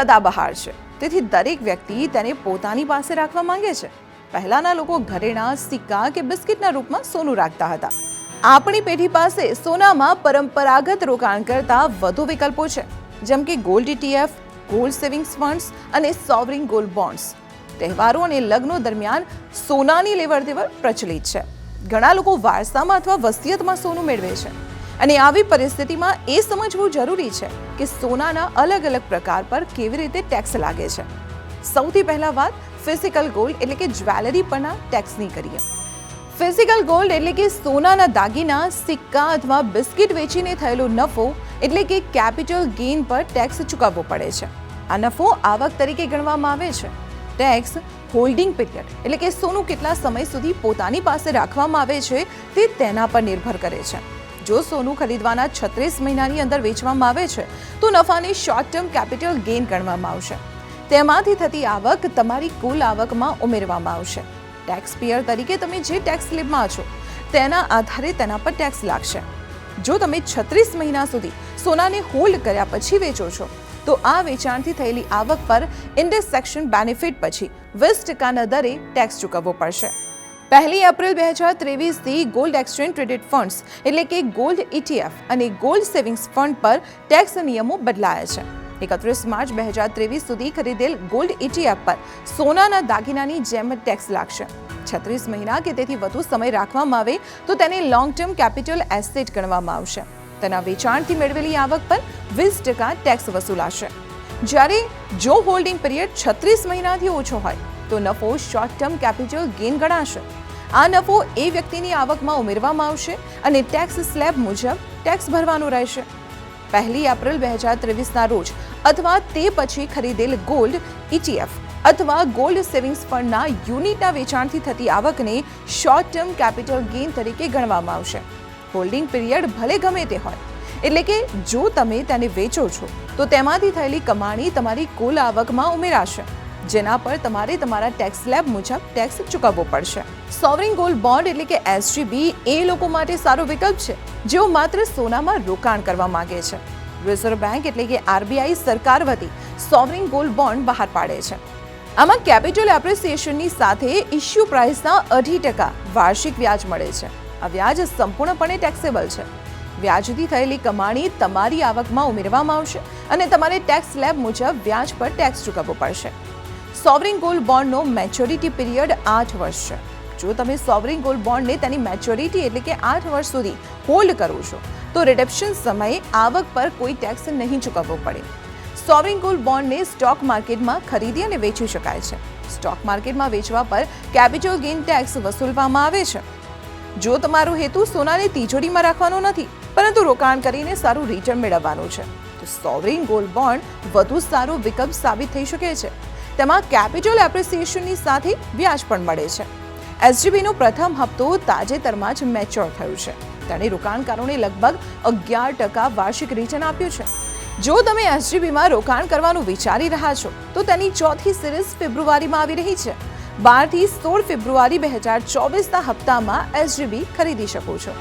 સદાબહાર છે. તેથી દરેક વ્યક્તિ તેને પોતાની પાસે રાખવા માંગે છે. પહેલાના લોકો ઘરેણા, સિક્કા કે બિસ્કિટના રૂપમાં સોનું રાખતા હતા. આપણી પેઢી પાસે સોનામાં પરંપરાગત રોકાણ કરતા વધુ વિકલ્પો છે. જેમ કે gold ETF gold savings funds અને સોવરિંગ ગોલ્ડ બોન્ડ્સ. તહેવારો અને લગ્નો દરમિયાન સોનાની લેવડ દેવડ પ્રચલિત છે. ઘણા લોકો વારસામાં અથવા વસિયતમાં સોનું મેળવે છે. અને આવી પરિસ્થિતિમાં એ સમજવું જરૂરી છે કે સોનાના અલગ અલગ પ્રકાર પર કેવી રીતે ટેક્સ લાગે છે. સૌથી પહેલા વાત ફિઝિકલ ગોલ્ડ એટલે કે જ્વેલરી પરના ટેક્સની કરીએ. ફિઝિકલ ગોલ્ડ એટલે કે સોનાના દાગીના, સિક્કા અથવા બિસ્કિટ વેચીને થયેલો નફો એટલે કે કેપિટલ ગેઇન પર ટેક્સ ચૂકવવો પડે છે. આ નફો આવક તરીકે ગણવામાં આવે છે. ટેક્સ હોલ્ડિંગ પીરિયડ એટલે કે સોનું કેટલા સમય સુધી પોતાની પાસે રાખવામાં આવે છે તે તેના પર નિર્ભર કરે છે. જો સોનું ખરીદવાના છત્રીસ મહિનાની અંદર વેચવામાં આવે છે, તો નફાને શોર્ટ ટર્મ કેપિટલ ગેઇન ગણવામાં આવશે. તેમાંથી થતી આવક તમારી કુલ આવકમાં ઉમેરવામાં આવશે. ટેક્સ પેયર તરીકે તમે જે ટેક્સ સ્લિપમાં છો, તેના આધારે તેના પર ટેક્સ લાગશે. જો તમે છત્રીસ મહિના સુધી સોનાને હોલ્ડ કર્યા પછી વેચો છો, તો આ વેચાણથી થયેલી આવક પર ઇન્ડેક્સેક્શન બેનિફિટ પછી વીસ ટકાના દરે ટેક્સ ચૂકવવો પડશે. પહેલી એપ્રિલ બે હજાર ત્રેવીસથી ગોલ્ડ એક્સચેન્જ ટ્રેડેડ ફંડ્સ, એટલે કે ગોલ્ડ ઇટીએફ અને ગોલ્ડ સેવિંગ્સ ફંડ પર ટેક્સ નિયમો બદલાયા છે. એકત્રીસ માર્ચ બે હજાર ત્રેવીસ સુધી ખરીદેલ ગોલ્ડ ઇટીએફ પર સોનાના દાગીનાની જેમ ટેક્સ લાગશે. છત્રીસ મહિના કે તેથી વધુ સમય રાખવામાં આવે તો તેને લોંગ ટર્મ કેપિટલ એસેટ ગણવામાં આવશે. તેના વેચાણથી મેળવેલી આવક પર વીસ ટકા ટેક્સ વસૂલાશે. જ્યારે જો હોલ્ડિંગ પિરિયડ છત્રીસ મહિનાથી ઓછો હોય, તો નફો શોર્ટ ટર્મ કેપિટલ ગેઇન ગણાશે. આ નફો એ વ્યક્તિની આવકમાં ઉમેરવામાં આવશે અને ટેક્સ સ્લેબ મુજબ ટેક્સ ભરવાનો રહેશે. પહેલી એપ્રિલ બે હજાર ત્રેવીસના રોજ અથવા તે પછી ખરીદેલ ગોલ્ડ ઇટીએફ અથવા ગોલ્ડ સેવિંગ્સ ફંડના યુનિટના વેચાણથી થતી આવકને શોર્ટ ટર્મ કેપિટલ ગેઇન તરીકે ગણવામાં આવશે. હોલ્ડિંગ પીરિયડ ભલે ગમે તે હોય, એટલે કે જો તમે તેને વેચો છો, તો તેમાંથી થયેલી કમાણી તમારી કુલ આવકમાં ઉમેરાશે, જેના પર તમારે તમારા ટેક્સ સ્લેબ મુજબ ટેક્સ ચૂકવવો પડશે. સોવરિંગ ગોલ્ડ બોન્ડ એટલે કે એસજીબી એ લોકો માટે સારો વિકલ્પ છે, જેઓ માત્ર સોનામાં રોકાણ કરવા માંગે છે. રિઝર્વ બેંક એટલે કે આરબીઆઈ સરકાર વતી સોવરિંગ ગોલ્ડ બોન્ડ બહાર પાડે છે. આમાં કેપિટલ એપ્રિસિએશનની સાથે ઇશ્યુ પ્રાઇસના અઢી ટકા વાર્ષિક વ્યાજ મળે છે. આ વ્યાજ સંપૂર્ણપણે ટેક્સેબલ છે. વ્યાજથી થયેલી કમાણી તમારી આવકમાં ઉમેરવામાં આવશે અને તમારે ટેક્સ સ્લેબ મુજબ વ્યાજ પર ટેક્સ ચૂકવવો પડશે. સોવરિંગ ગોલ્ડ બોન્ડનો મેચ્યોરિટી પીરિયડ આઠ વર્ષ છે. જો તમે સોવરિંગ ગોલ્ડ બોન્ડને તેની મેચ્યોરિટી એટલે કે આઠ વર્ષ સુધી હોલ્ડ કરો છો. તો રિડેપ્શન સમયે આવક પર કોઈ ટેક્સ નહીં ચૂકવવો પડે. સોવરિંગ ગોલ્ડ બોન્ડને સ્ટોક માર્કેટમાં ખરીદી અને વેચી શકાય છે. સ્ટોક માર્કેટમાં વેચવા પર કેપિટલ ગેઇન ટેક્સ વસૂલવામાં આવે છે. જો તમારો હેતુ સોનાને તિજોરીમાં રાખવાનો નથી, પરંતુ રોકાણ કરીને સારું રિટર્ન મેળવવાનું છે, તો સોવરિંગ ગોલ્ડ બોન્ડ વધુ સારો વિકલ્પ સાબિત થઈ શકે છે. તેમાં કેપિટલ એપ્રિસિએશનની સાથે વ્યાજ પણ મળે છે. એસજીબીનો પ્રથમ હપ્તો તાજેતરમાં જ મેચ્યોર થયું છે. તેણે રોકાણકારોને લગભગ અગિયાર ટકા વાર્ષિક રિટર્ન આપ્યું છે. જો તમે એસજીબીમાં રોકાણ કરવાનું વિચારી રહ્યા છો, તો તેની ચોથી સિરીઝ ફેબ્રુઆરીમાં આવી રહી છે. બારથી સોળ ફેબ્રુઆરી બે હજાર ચોવીસના હપ્તામાં એસજીબી ખરીદી શકો છો.